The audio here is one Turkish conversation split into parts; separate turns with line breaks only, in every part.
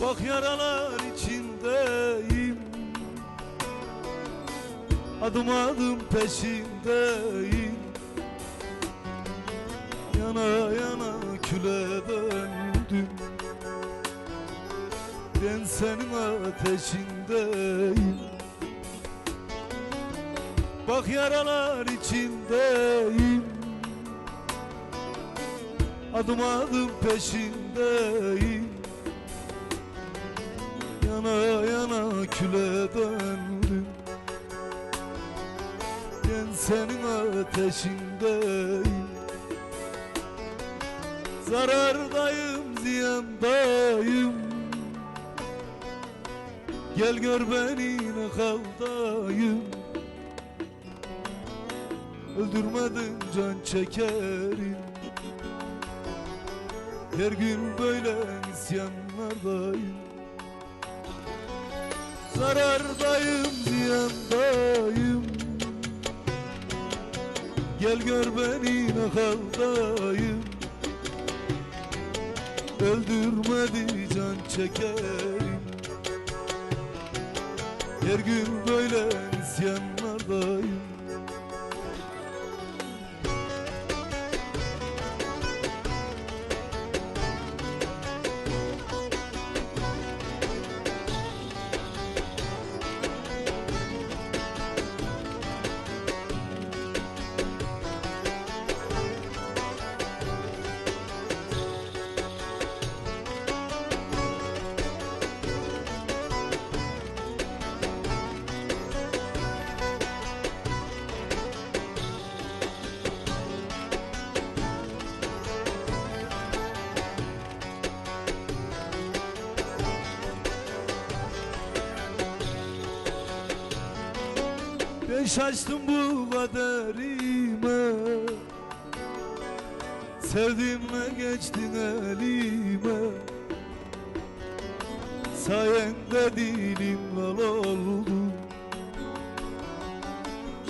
Bak yaralar içindeyim. Adım adım peşindeyim. Yana yana küle döndüm. Ben senin ateşindeyim. Bak yaralar içindeyim. Adım adım peşindeyim Yana yana küle döndüm. Ben senin ateşindeyim. Zarardayım ziyandayım. Gel gör beni ne kaldayım. Öldürmedin can çekerim. Her gün böyle isyanlardayım Zarardayım ziyandayım. Gel gör beni ne haldayım. Öldürmedi can çekerim. Her gün böyle şaştım bu kaderime Sevdiğimle geçtin elime? Sayende dilim lal oldu.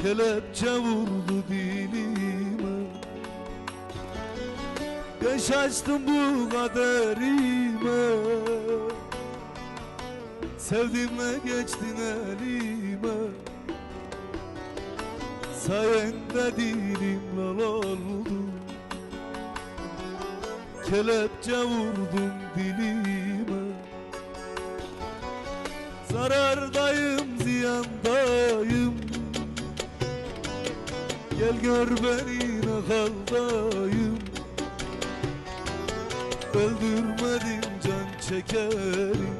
Kelepçe vurdu dilime. Ben şaştım bu kaderime Sevdiğimle geçtin elime Sayende dilim lal oldu. Kelepçe vurdum dilime. Zarardayım ziyandayım. Gel gör beni ne haldayım? Öldürmedim can çekerim.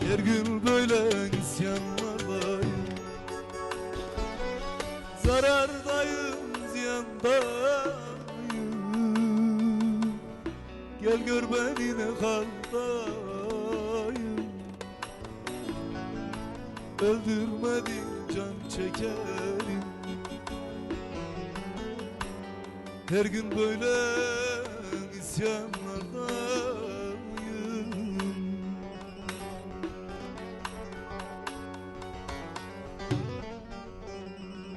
Her gün böyle isyanlardayım Zarardayım, ziyandayım. Gel gör beni ne haldayım. Öldürmedim can çekerim. Her gün böyle isyanlardayım